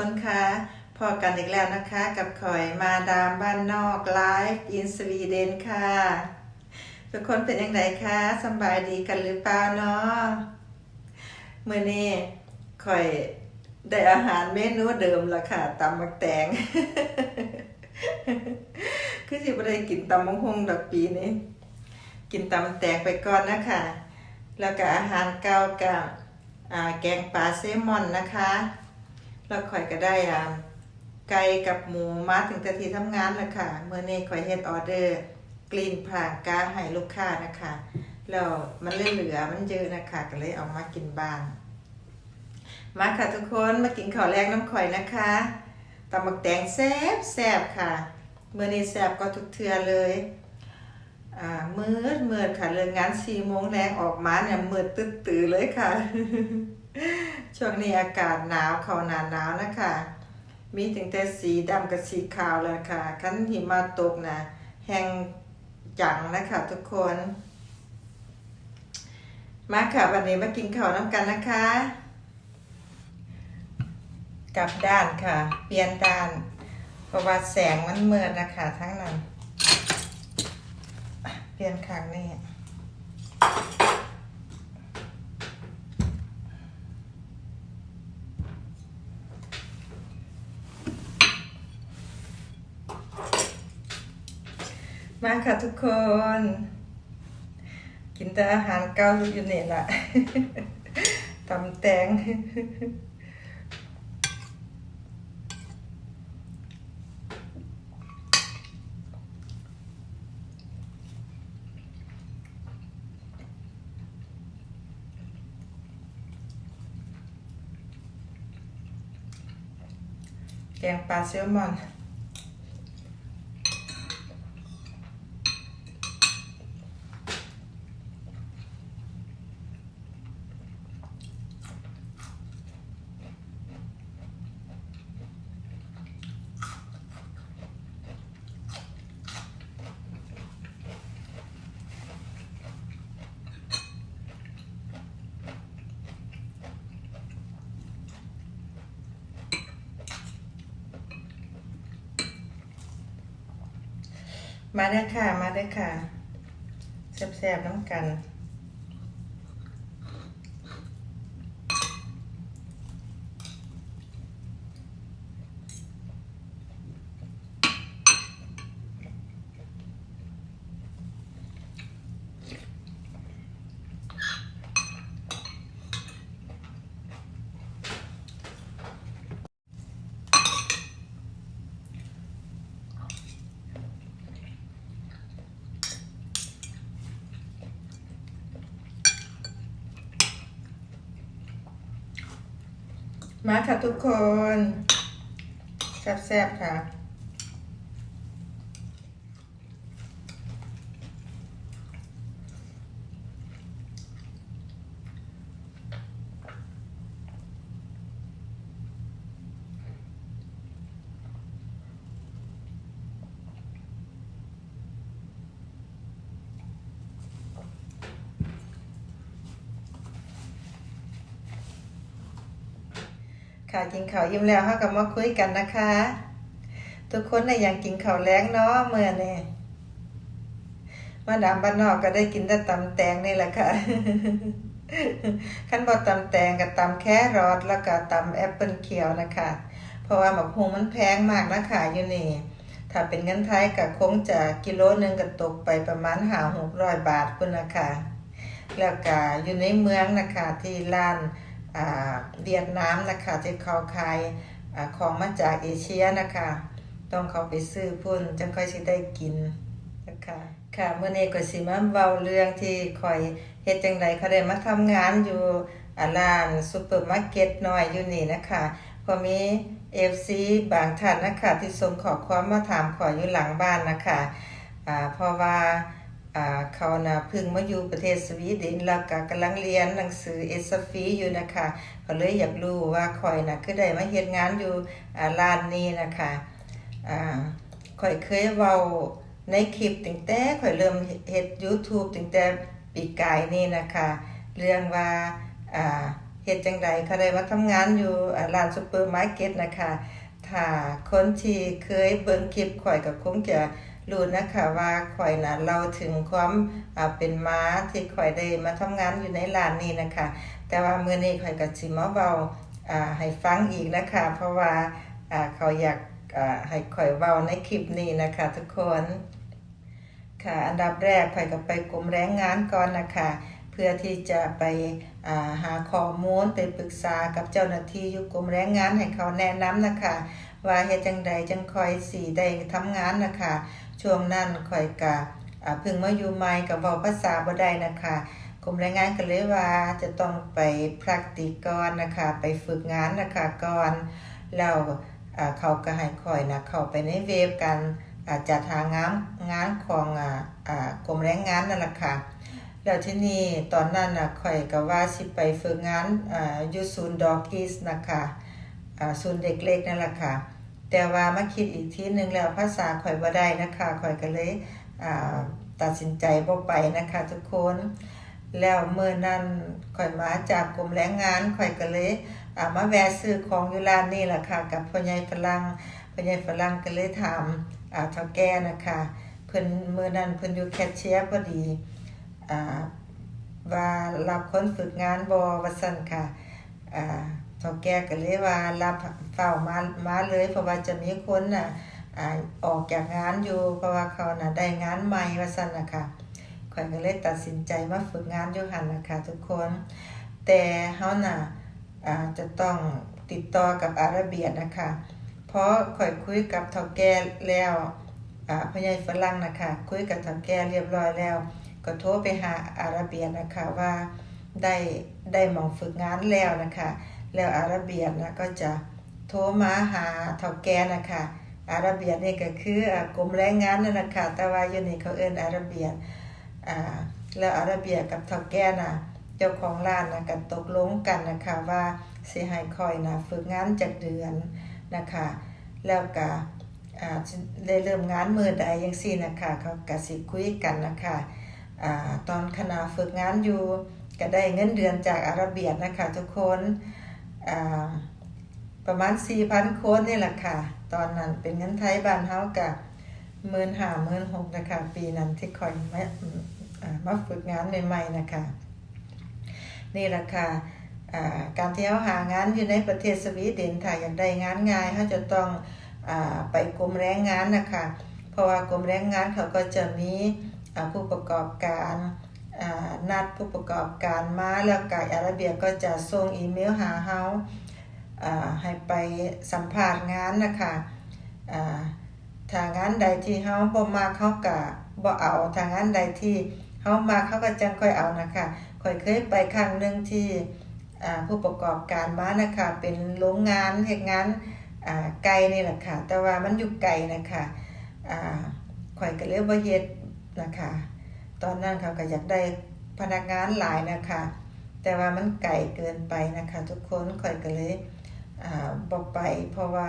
สวัสดีค่ะทุกๆคนคะพอกันอีกแล้วนะคะกับคอยมาดามบ้านนอกไลฟ์อินสวีเดนค่ะ ทุกคนเป็นยังไงคะสบายดีกันหรือเปล่าเนาะเมื่อนี้คอยได้อาหารเมนูเดิมละค่ะตำมักแตงคือสิบ่ได้กินตำมังฮงดอกปีนี้กินตำมักแตงไปก่อนนะคะ แล้วก็อาหารเก่ากับแกงปลาเซมอนนะคะ แล้วข่อยก็ได้อ่าไก่กับหมูมาถึงแต่ที่ทำงานแล้วค่ะเมื่อนี้ข่อยเฮ็ดออเดอร์กลีนผ่างกาให้ลูกค้านะคะแล้วมันเลยเหลือมันเยอะนะคะก็เลยเอามากินบ้างมาค่ะทุกคนมากินข้าวแรกน้ำข่อยนะคะตำบักแตงแซ่บแซ่บค่ะเมื่อนี้แซ่บก็ทุกเทือเลยอ่ามืดมืดค่ะเรื่องงานสี่โมงแรงออกมาเนี่ยมืดตึ๊ดตื่อเลยค่ะ ช่วงนี้อากาศหนาวเขาหนาหนาวนะคะ มีถึงแต่สีดำกับสีขาวเลยค่ะคันหิมะตกนะแห้งจังนะคะทุกคน มาค่ะวันนี้มากินข้าวน้ำกันนะคะ กลับด้านค่ะ เปลี่ยนด้าน เพราะว่าแสงมันเมืดนะคะทั้งนั้น เปลี่ยนครั้งนี้ มาค่ะทุกคน กินแต่อาหารเกาหลีอยู่นี่แหละตำแตงแกงปลาแซลมอน มาได้ค่ะ มาได้ค่ะแซ่บๆน้ำกัน มาค่ะทุกคนแซ่บๆค่ะ ค่ะกินข้าวยิ้มแล้วเขากับมาคุยกันนะคะ ทุกคนในยยังกินข้าวแรงเนาะเมื่อนี่มาดามบ้านนอกก็ได้กินแต่ตำแตงนี่แหละค่ะขั้นบอตำแตงกับตำแครอทแล้วก็ตำแอปเปิลเขียวนะคะ เพราะว่าหมกฮงมันแพงมากนะคะอยู่นี่ถ้าเป็นเงินไทยก็คงจะกิโลหนึงก็ตกไปประมาณหาหกร้อยบาทพุ่นะคะ แล้วก็อยู่ในเมืองนะคะที่ร้าน เวียดนามนะคะที่เขาขายอของมาจากเอเชียนะคะ ต้องเขาไปซื้อพุ่นจังค่อยสิได้กินนะคะค่ะเมื่อนี้ก็สิมาเว้าเรื่องที่คอยเฮ็ดจังไดเขาได้มาทำงานอยู่อ่าร้านซุปเปอร์มาร์เก็ตน้อยอยู่นี่นะคะพอมี FC บางท่านนะคะที่ส่งขอความมาถามขออยู่หลังบ้านนะคะอ่าเพราะว่าอ่า เขานะพิ่งมาอยู่ประเทศสวีเดนแล้วก็กำลังเรียนหนังสือเอสฟีอยู่นะคะก็เลยอยากรู้ว่าคอยนะคือได้มาเฮ็ดงานอยู่อ่าร้านนี้นะคะอ่าคอยเคยเว้าในคลิปตั้งแต่คอยเริ่มเฮ็ด YouTube ตั้งแต่ปีกายนี่นะคะ เรื่องว่าอ่าเฮ็ดจังใดเขาได้มาทำงานอยู่อ่าร้านซุปเปอร์มาร์เก็ตนะคะถ้าคนที่เคยเบิ่งคลิปข่อยก็คงจะ รู้นะคะว่าข่อยน่ะเราถึงความเป็นม้าที่ข่อยได้มาทำงานอยู่ในร้านนี้นะคะ แต่ว่าเมื้อนี้ข่อยก็สิมาเว้าให้ฟังอีกนะคะ เพราะว่าเขาอยากให้ข่อยเว้าในคลิปนี้นะคะทุกคนค่ะอันดับแรกข่อยก็ไปกรมแรงงานก่อนนะคะเพื่อที่จะไปาหาข้อมูลไปปรึกษากับเจ้าหน้าที่อยู่กรมแรงงานให้เขาแนะนำนะคะ ว่าเฮ็ดจังใดจังค่อยสิได้ทำงานนะคะ ช่วงนั้นข่อยก็อ่าเพิ่งมาอยู่ใหม่ก็เว้าภาษาบ่ได้นะคะกรมแรงงานก็เลยว่าจะต้องไปพรักติกก่อนนะคะ ไปฝึกงานนะคะก่อนแล้วเขาก็ให้ข่อยนะเข้าไปในเว็บกันจัดหางานงานของกรมแรงงานนั่นแหละค่ะแล้วที่นี่ตอนนั้นนะข่อยก็ว่าสิไปฝึกงานออยู่ศูนย์ดอกกิสนะคะอ่าศูนย์เด็กเล็กนั่นแหละค่ะ แต่ว่ามาคิดอีกทีหนึ่งแล้วภาษาข่อยบ่ได้นะคะข่อยก็เลยตัดสินใจบ่ไปนะคะทุกคนแล้วเมื้อนั้นข่อยมาจากกรมแรงงานข่อยก็เลยามาแวะซื้อของอยู่ร้านนี้ล่ะค่ะ กับพ่อใหญ่ฝรั่งพ่อใหญ่ฝรั่งก็เลยถามอ่าเฒ่าแก่นะคะเพิ่นเมื้อนั้นเพิ่นอยู่แคชเชียร์พอดีอ่าว่ารับคนฝึกงานบอว่าซั่นค่ะอ่า เฒ่าแก่ก็เลยว่ารับเฝ้ามามาเลยเพราะว่าจะมีคนน่ะอ่าออกจากงานอยู่ เพราะว่าเขาน่ะได้งานใหม่ว่าซั่นนะคะข่อยก็เลยตัดสินใจมาฝึกงานอยู่หันนะคะทุกคน แต่เฮาน่ะอ่าจะต้องติดต่อกับอาระเบียนะคะ เพราะข่อยคุยกับเฒ่าแก่แล้วอ่าพ่อใหญ่ฝรั่งนะคะ คุยกับเฒ่าแก่เรียบร้อยแล้ว ก็โทรไปหาอาระเบียนะคะว่าได้ได้มองฝึกงานแล้วนะคะ แล้วอาระเบียนะก็จะโทรมาหาเฒ่าแก่นะคะอาระเบียนี่ก็คืออ่ากรมแรงงานนั่นนะคะแต่ว่าอยู่นี่เขาเอิ้นอาระเบียอ่าแล้วอาระเบียกับเฒ่าแก่น่ะเจ้าของร้านนะก็ตกลงกันนะคะว่าสิให้คอยนะฝึกงานจักเดือนนะคะแล้วก็ได้เริ่มงานมือใดจังซี่นะคะเขาก็สิคุยกันนะคะอตอนขณะฝึกงานอยู่ก็ได้เงินเดือนจากอาระเบียนะคะทุกคน ประมาณ 4,000 คนนี่แหละค่ะ ตอนนั้นเป็นเงินไทยบ้านเฮากับ15,000 16,000นหกนะคะ ปีนั้นที่คอยมามาฝึกงานใหม่ๆนะคะ นี่แหละค่ะการที่เฮาหางานอยู่ในประเทศสวีเดนค่ะอยากได้งานง่ายเฮาจะต้องอไปกรมแรงงานนะคะ เพราะว่ากรมแรงงานเขาก็จะมีผู้ประกอบการ นัดผู้ประกอบการมาแล้วก็อาระเบียก็จะส่งอีเมลหาเฮาให้ไปสัมภาษณ์งานนะคะอ่าถ้างานใดที่เฮาบ่มักเฮาก็บ่เอาถ้างงานใดที่เฮามักเฮาก็จังค่อยเอานะคะค่อยเคยไปครั้งหนึ่งที่ผู้ประกอบการมานะคะเป็นโรงงานเฮ็ดงานไกลนี่แหละค่ะแต่ว่ามันอยู่ไกลนะคะอ่าข่อยก็เลยบ่เฮ็ดนะคะ ตอนนั้นเขาก็อยากได้พนักงานหลายนะคะ แต่ว่ามันไกลเกินไปนะคะ ทุกคนค่อยก็เลยบอ่าบ่ไปเพราะว่า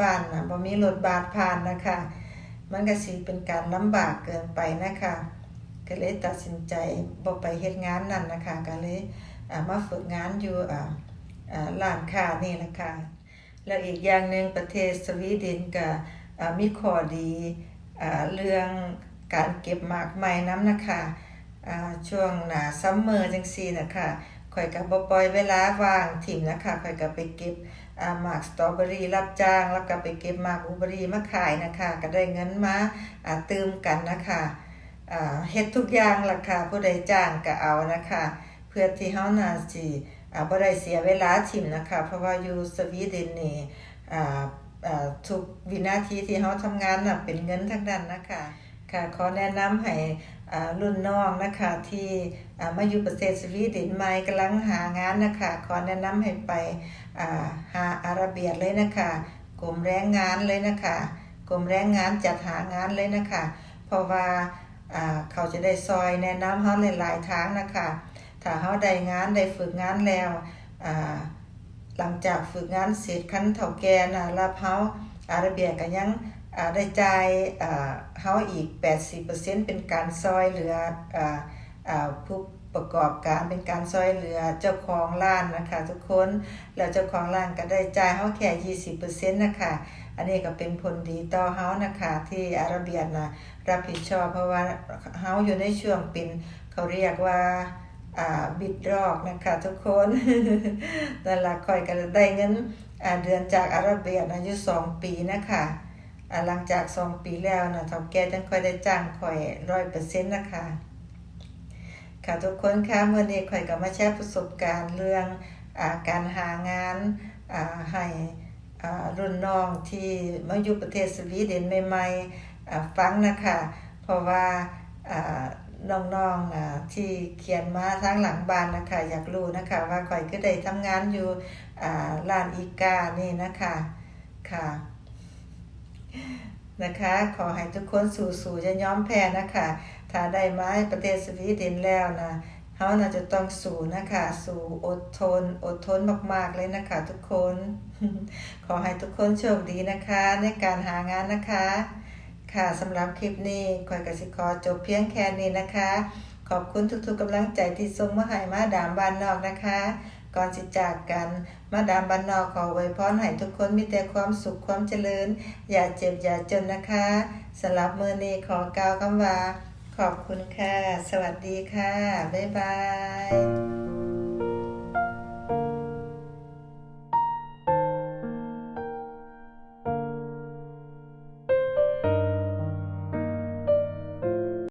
บ้านนะบ่มีรถบัสผ่านนะคะ มันก็สิเป็นการลำบากเกินไปนะคะ ก็เลยตัดสินใจบ่ไปเฮ็ดงานนั่นนะคะ ก็เลยมาฝึกงานอยู่อ่าอ่าร้านค้านี่แหละค่ะ แล้วอีกอย่างหนึ่งประเทศสวีเดนก็มีข้อดีอเรื่อง การเก็บหมากไม้น้ำนะคะช่วงหนาซัมเมอร์จังซีนะคะข่อยก็บ่ปล่อยเวลาว่างถิ่มนะคะข่อยก็ไปเก็บหมากสตรอเบอรี่รับจ้าง แล้วก็ไปเก็บหมากบลูเบอรี่มาขายนะคะก็ได้เงินมาอ่าตืมกันนะคะเฮ็ดทุกอย่างล่ะค่ะผู้ใดจ้างก็เอานะคะ เพื่อที่เฮานาสิอ่าบ่ได้เสียเวลาถิ่มนะคะ เพราะว่าอยู่สวีเดนนี่อ่าอ่าทุกวินาทีที่เฮาทำงานน่ะเป็นเงินทั้งนั้นนะคะ ค่ะขอแนะนำให้รุ่นน้องนะคะที่มาอยู่ประเทศสวีเดนใหม่กำลังหางานนะคะขอแนะนำให้ไปหาอาระเบียเลยนะคะกรมแรงงานเลยนะคะกรมแรงงานจัดหางานเลยนะคะ เพราะว่าเขาจะได้ซอยแนะนำเฮาหลายๆทางนะคะถ้าเฮาได้งานได้ฝึกงานแล้วหลังจากฝึกงานเสร็จคันเฒ่าแก่นะรับเฮาอาระเบียก็ยัง ได้จ่ายเฮาอีก 80%เป็นการซอยเหลืออผู้ประกอบการเป็นการซอยเหลือเจ้าของร้านนะคะทุกคนแล้วเจ้าของร้านก็ได้จ่ายเฮาแค่ 20%นะคะอันนี้ก็เป็นผลดีต่อเฮานะคะที่อาราเบียนะรับผิดชอบเพราะว่าเฮาอยู่ในช่วงเป็นเขาเรียกว่าบิดรอกนะคะทุกคนนั่นล่ะคอยก็ได้เงินเดือนจากอาราเบียนะอยู่2ปีนะคะ หลังจาก2ปีแล้วนะเฒ่าแก่จังค่อยได้จ้างค่อย100%นต์นะคะค่ะทุกคนคะเมื่อนี้ข่อยก็มาแชร์ประสบการณ์เรื่องอาการหางานาให้รุ่นน้องที่มาอยู่ประเทศสวีเดนใหม่ๆฟังนะคะเพราะว่าน้องๆที่เขียนมาทางหลังบ้านนะคะอยากรู้นะคะว่าข่อยก็ได้ทำงานอยู่อ่าร้านอีกานี่นะคะค่ะ นะคะ ขอให้ทุกคนสู่ๆจะย้อมแพ้นะคะ ถ้าได้มาประเทศสวีเดนแล้วนะเฮาน่าจะต้องสู้นะคะ สู้อดทน อดทนมากๆเลยนะคะ ทุกคน ขอให้ทุกคนโชคดีนะคะ ในการหางานนะคะ ค่ะสำหรับคลิปนี้ข่อยกสิขอจบเพียงแค่นี้นะคะ ขอบคุณทุกๆกำลังใจที่ส่งมาให้มาดามบ้านนอกนะคะ ก่อนสิจากกัน มาดามบันนอกขออวยพรให้ทุกคนมีแต่ความสุขความเจริญ อย่าเจ็บอย่าจนนะคะสำหรับมือนี้ขอกล่าวคำว่า ขอบคุณค่ะ สวัสดีค่ะ บ๊ายบาย